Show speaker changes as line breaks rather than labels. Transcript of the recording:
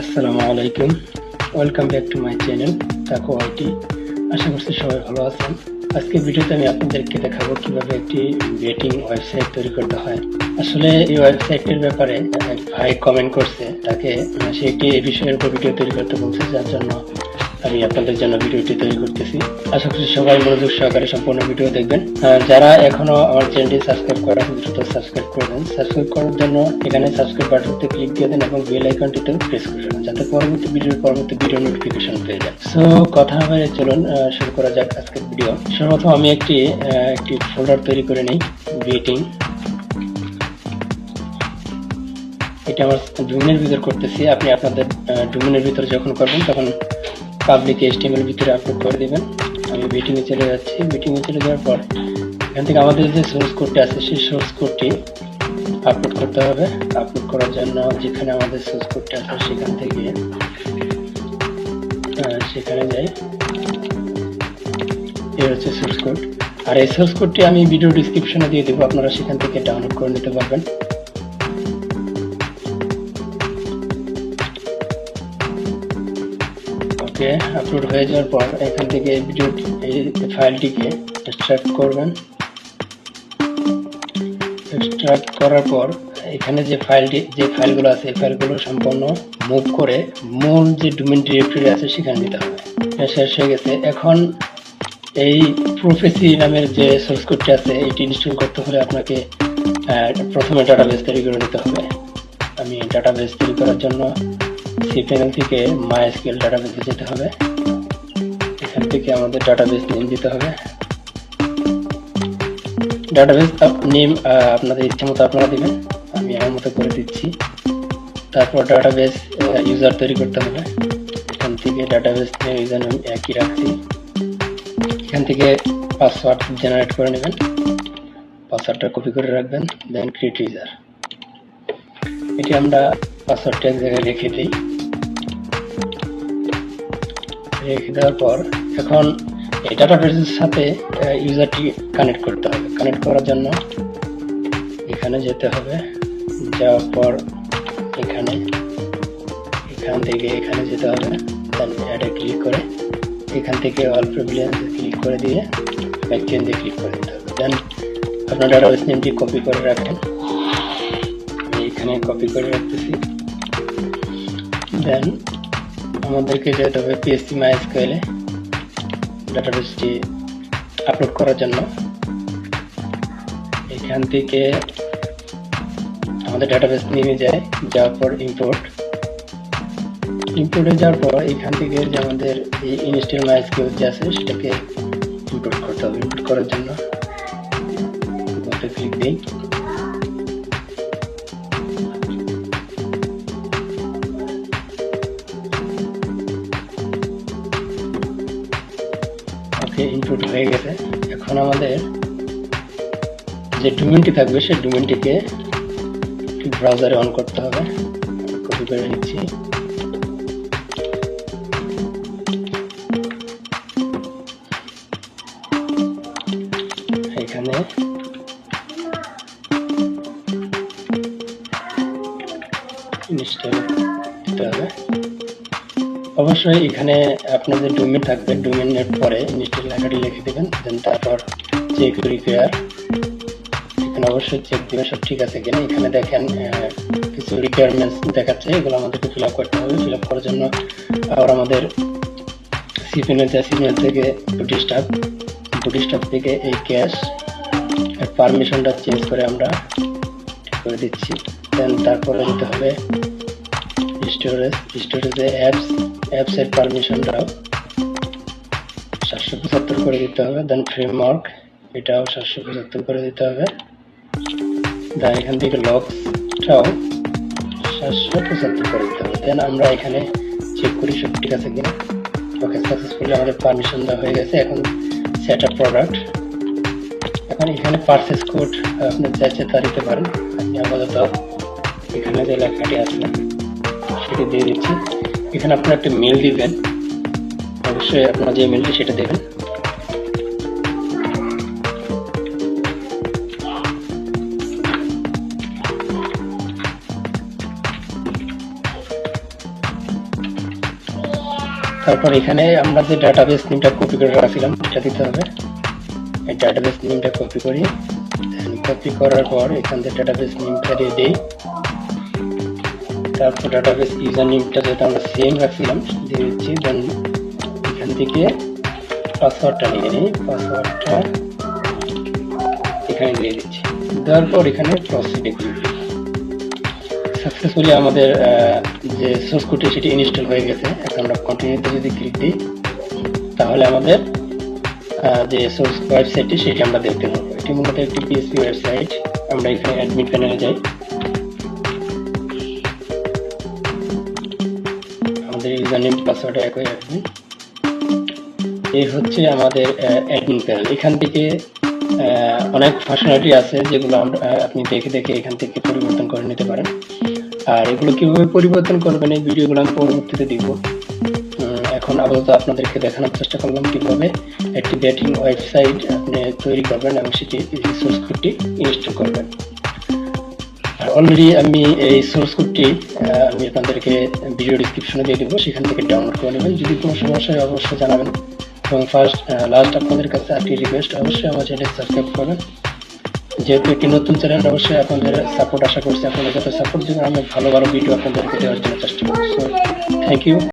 আসসালামু আলাইকুম। Welcome back to my channel Tako IT আশা করছি সবাই ভালো আছেন। আজকে ভিডিওতে আমি আপনাদেরকে দেখাবো কীভাবে একটি বেটিং ওয়েবসাইট তৈরি করতে হয়। আসলে এই ওয়েবসাইটের ব্যাপারে ভাই কমেন্ট করছে। তাকে সে একটি এই বিষয়ের উপর ভিডিও তৈরি করতে বলছে, যার জন্য আমি আপনাদের জন্য ভিডিওটি তৈরি করতেছি। আশা করছি সবাই মনোযোগ সহকারে সম্পূর্ণ ভিডিও দেখবেন। যারা এখনও আমার চ্যানেলটি সাবস্ক্রাইব করা দ্রুত সাবস্ক্রাইব করে দেন। সাবস্ক্রাইব করার জন্য এখানে সাবস্ক্রাইব বাটনতে ক্লিক দিয়ে দেন এবং বেল আইকনটিতে প্রেস করে দেন যাতে পরবর্তী ভিডিওর পরবর্তী ভিডিও নোটিফিকেশন পেয়ে যান। সো কথা হবে চলুন শুরু করা যাক আজকের ভিডিও। সর্বপ্রথম আমি একটি একটি ফোল্ডার তৈরি করে নিই বিটিং এটা আমার ডোমেনের ভিতর করতেছি। আপনি আপনাদের ডোমেনের ভিতর যখন করবেন, তখন পাবলিক এইচটিএমএল ভিতরে আপলোড করে দিবেন। আমি মিটিংয়ে চলে যাচ্ছি। মিটিংয়ে চলে যাওয়ার পর এখান থেকে আমাদের যে সোর্স কোডটি আছে, সেই সোর্স কোডটি আপলোড করতে হবে। আপলোড করার জন্য যেখানে আমাদের সোর্স কোডটি আছে, সেখান থেকে সেখানে যাই। এই হচ্ছে সোর্স কোড আর এই সোর্স কোডটি আমি ভিডিও ডিসক্রিপশনে দিয়ে দেবো। আপনারা সেখান থেকে ডাউনলোড করে নিতে পারবেন। ওকে আপলোড হয়ে যাওয়ার পর এখান থেকে ভিডিও এই ফাইলটিকে এক্সট্রাক্ট করবেন। এক্সট্রাক্ট করার পর এখানে যে ফাইলটি যে ফাইলগুলো আছে, এই ফাইলগুলো সম্পূর্ণ মুভ করে মূল যে ডোমেন ডিরেক্টরি আছে সেখানে নিতে হবে। শেষ হয়ে গেছে। এখন এই প্রফেসি নামের যে সোর্স কোডটি আছে, এটি ইনস্টল করতে হলে আপনাকে প্রথমে ডাটাবেস তৈরি করে নিতে হবে। আমি ডাটাবেস তৈরি করার জন্য সি প্যানেল থেকে মাইএসকিউএল ডাটাবেসে যেতে হবে। এখান থেকে আমাদের ডাটাবেস নেম দিতে হবে। ডাটাবেস নেম আপনাদের ইচ্ছে মতো আপনারা দেবেন। আমি আমার মতো করে দিচ্ছি। তারপর ডাটাবেস ইউজার তৈরি করতে হবে। এখান থেকে ডাটাবেস নেম ইউজার নেম একই রাখছি। এখান থেকে পাসওয়ার্ড জেনারেট করে নেবেন। পাসওয়ার্ডটা কপি করে রাখবেন। দেন ক্রিয়েট ইউজার এটি আমরা পাসওয়ার্ডটা এক জায়গায় রেখে দিই। রেখে দেওয়ার পর এখন এই ডাটাবেসের সাথে ইউজারটি কানেক্ট করতে হবে। কানেক্ট করার জন্য এখানে যেতে হবে। যাওয়ার পর এখানে, এখান থেকে এখানে যেতে হবে। অ্যাডে ক্লিক করে এখান থেকে অল প্রিভিলেন্সে ক্লিক করে দিয়ে ব্যাক চেঞ্জে ক্লিক করে দিতে হবে। দেন আপনার ডাটাবেস নেমটি কপি করে রাখেন। এখানে কপি করে রাখতেছি। দেন। আমাদেরকে যেতে হবে পিএসসি মাইএসকিউএল ডাটাবেসটি আপলোড করার জন্য। এখান থেকে আমাদের ডাটাবেস নেমে যায়, যাওয়ার পর ইম্পোর্ট ইম্পোর্টে যাওয়ার পর এখান থেকে যে আমাদের এই ইনস্টল মাইএসকিউএল যে আছে, সেটাকে ইম্পোর্ট করতে হবে। ইম্পোর্ট করার জন্য। ক্লিক দিই। ওকে ইনপুট হয়ে গেছে। এখন আমাদের যে ডোমেনটি থাকবে, সেই ডোমেনটিকে ব্রাউজারে অন করতে হবে। কপি করে নিচ্ছি। এখানে ইনস্টল হবে। অবশ্যই এখানে আপনাদের ডোমেন থাকবে ডোমেনের পরে ইনস্টল লেখাটি লিখে দেবেন দেন তারপর চেক রিপেয়ার এখানে অবশ্যই চেক দিবেন, সব ঠিক আছে কিনা। এখানে দেখেন কিছু রিকোয়ারমেন্টস দেখাচ্ছে, এগুলো আমাদেরকে ফিল আপ করতে হবে। ফিল আপ করার জন্য আবার আমাদের সিপিএল সিপিএল থেকে বুটি স্টাফ থেকে এই ক্যাশ পারমিশনটা চেঞ্জ করে আমরা করে দিচ্ছি। দেন তারপরে দিতে হবে স্টোরেজ স্টোরেজে অ্যাপস অ্যাপসের পারমিশনটাও সাতশো পঁচাত্তর করে দিতে হবে দেন ফ্রেমওয়ার্ক এটাও সাতশো পঁচাত্তর করে দিতে হবে। দেন এখান থেকে লকসটাও সাতশো পঁচাত্তর করে দিতে হবে। দেন আমরা এখানে চেক করি সব ঠিক আছে কিনা। ওকে সাকসেসফুলি আমাদের পারমিশন দেওয়া হয়ে গেছে। এখন সেট আপ প্রোডাক্ট এখন এখানে পারচেস কোড আপনি চাইছে তা দিতে পারেন। আপনি আপাতত এখানে যে লেখাটি আছে সেটি দিয়ে দিচ্ছি। এখানে আপনার একটা মেল দিবেন। অবশ্যই আপনার যে মেলটি সেটা দেবেন। তারপর এখানে আমরা যে ডাটাবেস নেমটা কপি করে রাখছিলাম, সেটা দিতে হবে। এই ডাটাবেস নেমটা কপি করি। কপি করার পর এখান থেকে ডাটাবেস নেমটা দিয়ে দিই। তারপর ডাটাবেস ইউজার নেমটা যেটা আমরা সেম রাখছিলাম, দিয়ে দিচ্ছি দেন এখান থেকে পাসওয়ার্ডটা নিয়ে নিই পাসওয়ার্ডটা এখানে দিয়ে দিচ্ছি। দেওয়ার পর এখানে প্রসিডে সাকসেসফুলি আমাদের যে সোর্স কোডটি সেটি ইনস্টল হয়ে গেছে। এখন আমরা কন্টিনিউতে যদি ক্লিক দিই, তাহলে আমাদের যে সোর্স ওয়েবসাইটটি সেটি আমরা দেখতে পাবো। এটি মূলত একটি পিএসপি ওয়েবসাইট আমরা এখানে অ্যাডমিট প্যানেলে যাই। আমাদের ইউজার নেম পাসওয়ার্ড একই রাখবেন এই হচ্ছে আমাদের অ্যাডমিন প্যানেল এখান থেকে অনেক ফাংশনালিটি আছে যেগুলো আমরা আপনি দেখে দেখে এখান থেকে পরিবর্তন করে নিতে পারেন। আর এগুলো কীভাবে পরিবর্তন করবেন এই ভিডিওগুলো আমি পরবর্তীতে দিব এখন আপাতত আপনাদেরকে দেখানোর চেষ্টা করলাম কীভাবে একটি ব্যাটিং ওয়েবসাইট আপনি তৈরি করবেন এবং সেটি সোর্স কোডটি ইনস্টল করবেন। অলরেডি আমি এই সোর্স কোডটি আমি আপনাদেরকে ভিডিও ডিসক্রিপশনে দিয়ে দেবো, সেখান থেকে ডাউনলোড করে নেবেন। যদি কোনো সমস্যা হয়, অবশ্যই জানাবেন। এবং ফার্স্ট লাস্ট আপনাদের কাছে একটি রিকোয়েস্ট অবশ্যই আমার চ্যানেল সাবস্ক্রাইব করবেন। যেহেতু একটি নতুন চ্যানেল অবশ্যই আপনাদের সাপোর্ট আশা করছি। আপনাদের যত সাপোর্ট দেবেন, আমি ভালো ভালো ভিডিও আপনাদেরকে দেওয়ার জন্য চেষ্টা করছি। So thank you